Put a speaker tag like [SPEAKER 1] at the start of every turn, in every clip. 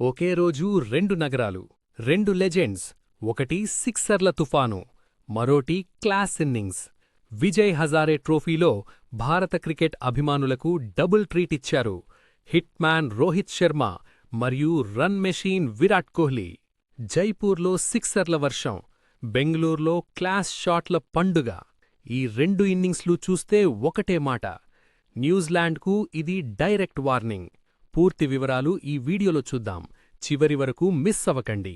[SPEAKER 1] ఒకే రోజు రెండు నగరాలు రెండు లెజెండ్స్ ఒకటి సిక్సర్ల తుఫాను మరోటి క్లాస్ ఇన్నింగ్స్. విజయ్ హజారే ట్రోఫీలో భారత క్రికెట్ అభిమానులకు డబుల్ ట్రీట్ ఇచ్చారు హిట్ మ్యాన్ రోహిత్ శర్మ మరియు రన్ మెషీన్ విరాట్ కోహ్లీ. జైపూర్లో సిక్సర్ల వర్షం బెంగళూరులో క్లాస్ షాట్ల పండుగ. ఈ రెండు ఇన్నింగ్స్లు చూస్తే ఒకటే మాట న్యూజిలాండ్కు ఇది డైరెక్ట్ వార్నింగ్. పూర్తి వివరాలు ఈ వీడియోలో చూద్దాం. చివరి వరకు మిస్ అవ్వకండి.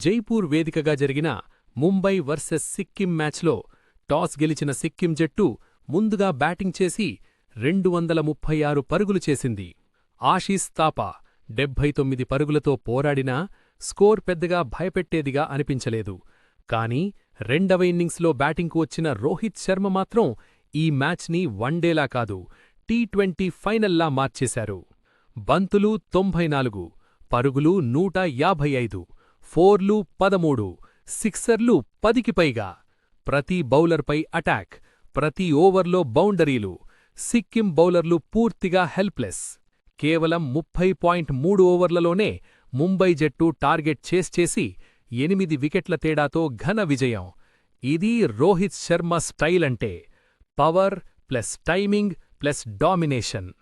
[SPEAKER 1] జైపూర్ వేదికగా జరిగిన ముంబై వర్సెస్ సిక్కిం మ్యాచ్లో టాస్ గెలిచిన సిక్కిం జట్టు ముందుగా బ్యాటింగ్ చేసి రెండు వందల ముప్పై ఆరు పరుగులు చేసింది. ఆశీస్ తాపా డెబ్భై తొమ్మిది పరుగులతో పోరాడినా స్కోర్ పెద్దగా భయపెట్టేదిగా అనిపించలేదు. కాని రెండవ ఇన్నింగ్స్లో బ్యాటింగ్కు వచ్చిన రోహిత్ శర్మ మాత్రం ఈ మ్యాచ్ని వన్డేలా కాదు టీ ట్వంటీ ఫైనల్లా మార్చేశారు. బంతులు తొంభై నాలుగు పరుగులు నూట యాభై ఐదు ఫోర్లు పదమూడు సిక్సర్లు పదికి పైగా. ప్రతి బౌలర్పై అటాక్ ప్రతి ఓవర్లో బౌండరీలు సిక్కిం బౌలర్లు పూర్తిగా హెల్ప్లెస్. కేవలం ముప్పై పాయింట్ మూడు ఓవర్లలోనే ముంబై జట్టు టార్గెట్ చేస్ చేసి ఎనిమిది వికెట్ల తేడాతో ఘన విజయం. ఇది రోహిత్ శర్మ స్టైల్ అంటే power plus timing plus domination.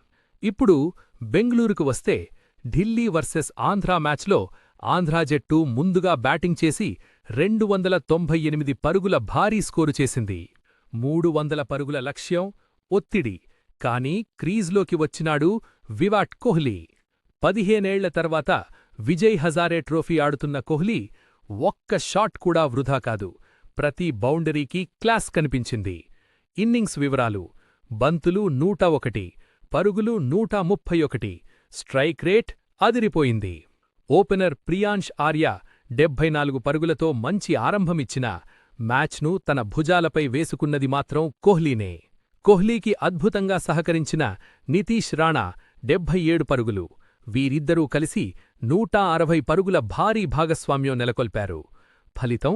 [SPEAKER 1] ఇప్పుడు బెంగళూరుకు వస్తే ఢిల్లీ వర్సెస్ ఆంధ్రా మ్యాచ్లో ఆంధ్రా జట్టు ముందుగా బ్యాటింగ్ చేసి రెండు వందల తొంభై ఎనిమిది పరుగుల భారీ స్కోరు చేసింది. మూడు వందల పరుగుల లక్ష్యం ఒత్తిడి. కానీ క్రీజ్లోకి వచ్చినాడు విరాట్ కోహ్లీ. పదిహేనేళ్ళ తర్వాత విజయ్ హజారే ట్రోఫీ ఆడుతున్న కోహ్లీ ఒక్క షాట్ కూడా వృధా కాదు. ప్రతి బౌండరీకి క్లాస్ కనిపించింది. ఇన్నింగ్స్ వివరాలు. బంతులు నూట ఒకటి పరుగులు నూట ముప్పై ఒకటి. స్ట్రైక్ రేట్ అదిరిపోయింది. ఓపెనర్ ప్రియాంష్ ఆర్య డెబ్భై నాలుగు పరుగులతో మంచి ఆరంభమిచ్చినా మ్యాచ్ను తన భుజాలపై వేసుకున్నది మాత్రం కోహ్లీనే. కోహ్లీకి అద్భుతంగా సహకరించిన నితీష్ రాణా డెబ్భై ఏడు పరుగులు. వీరిద్దరూ కలిసి నూట అరవై పరుగుల భారీ భాగస్వామ్యం నెలకొల్పారు. ఫలితం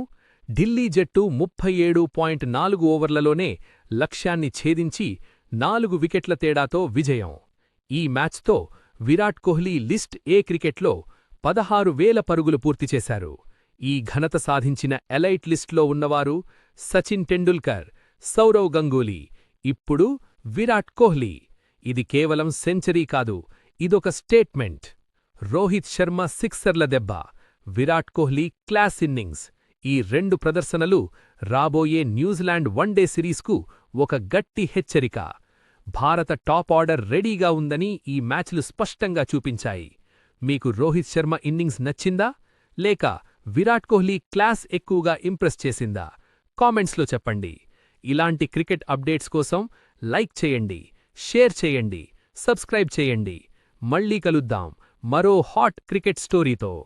[SPEAKER 1] ఢిల్లీ జట్టు ముప్పై ఏడు పాయింట్ నాలుగు ఓవర్లలోనే లక్ష్యాన్ని ఛేదించి నాలుగు వికెట్ల తేడాతో విజయం. ఈ మ్యాచ్తో విరాట్ కోహ్లీ లిస్ట్ ఏ క్రికెట్లో పదహారు వేల పరుగులు పూర్తి చేశారు. ఈ ఘనత సాధించిన ఎలైట్ లిస్ట్లో ఉన్నవారు సచిన్ టెండూల్కర్ సౌరవ్ గంగూలీ. ఇప్పుడు విరాట్ కోహ్లీ. ఇది కేవలం సెంచరీ కాదు ఇదొక స్టేట్మెంట్. రోహిత్ శర్మ సిక్సర్ల దెబ్బ విరాట్ కోహ్లీ క్లాస్ ఇన్నింగ్స్. ఈ రెండు ప్రదర్శనలు రాబోయే న్యూజిలాండ్ వన్డే సిరీస్కు ఒక గట్టి హెచ్చరిక. భారత టాప్ ఆర్డర్ రెడీగా ఉందని ఈ మ్యాచ్లు స్పష్టంగా చూపించాయి. మీకు రోహిత్ శర్మ ఇన్నింగ్స్ నచ్చిందా? లేక విరాట్ కోహ్లీ క్లాస్ ఎక్కువగా ఇంప్రెస్ చేసిందా? కామెంట్స్లో చెప్పండి. ఇలాంటి క్రికెట్ అప్డేట్స్ కోసం లైక్ చేయండి షేర్ చేయండి సబ్స్క్రైబ్ చేయండి. మళ్ళీ కలుద్దాం. మరో హాట్ క్రికెట్ స్టోరీతో.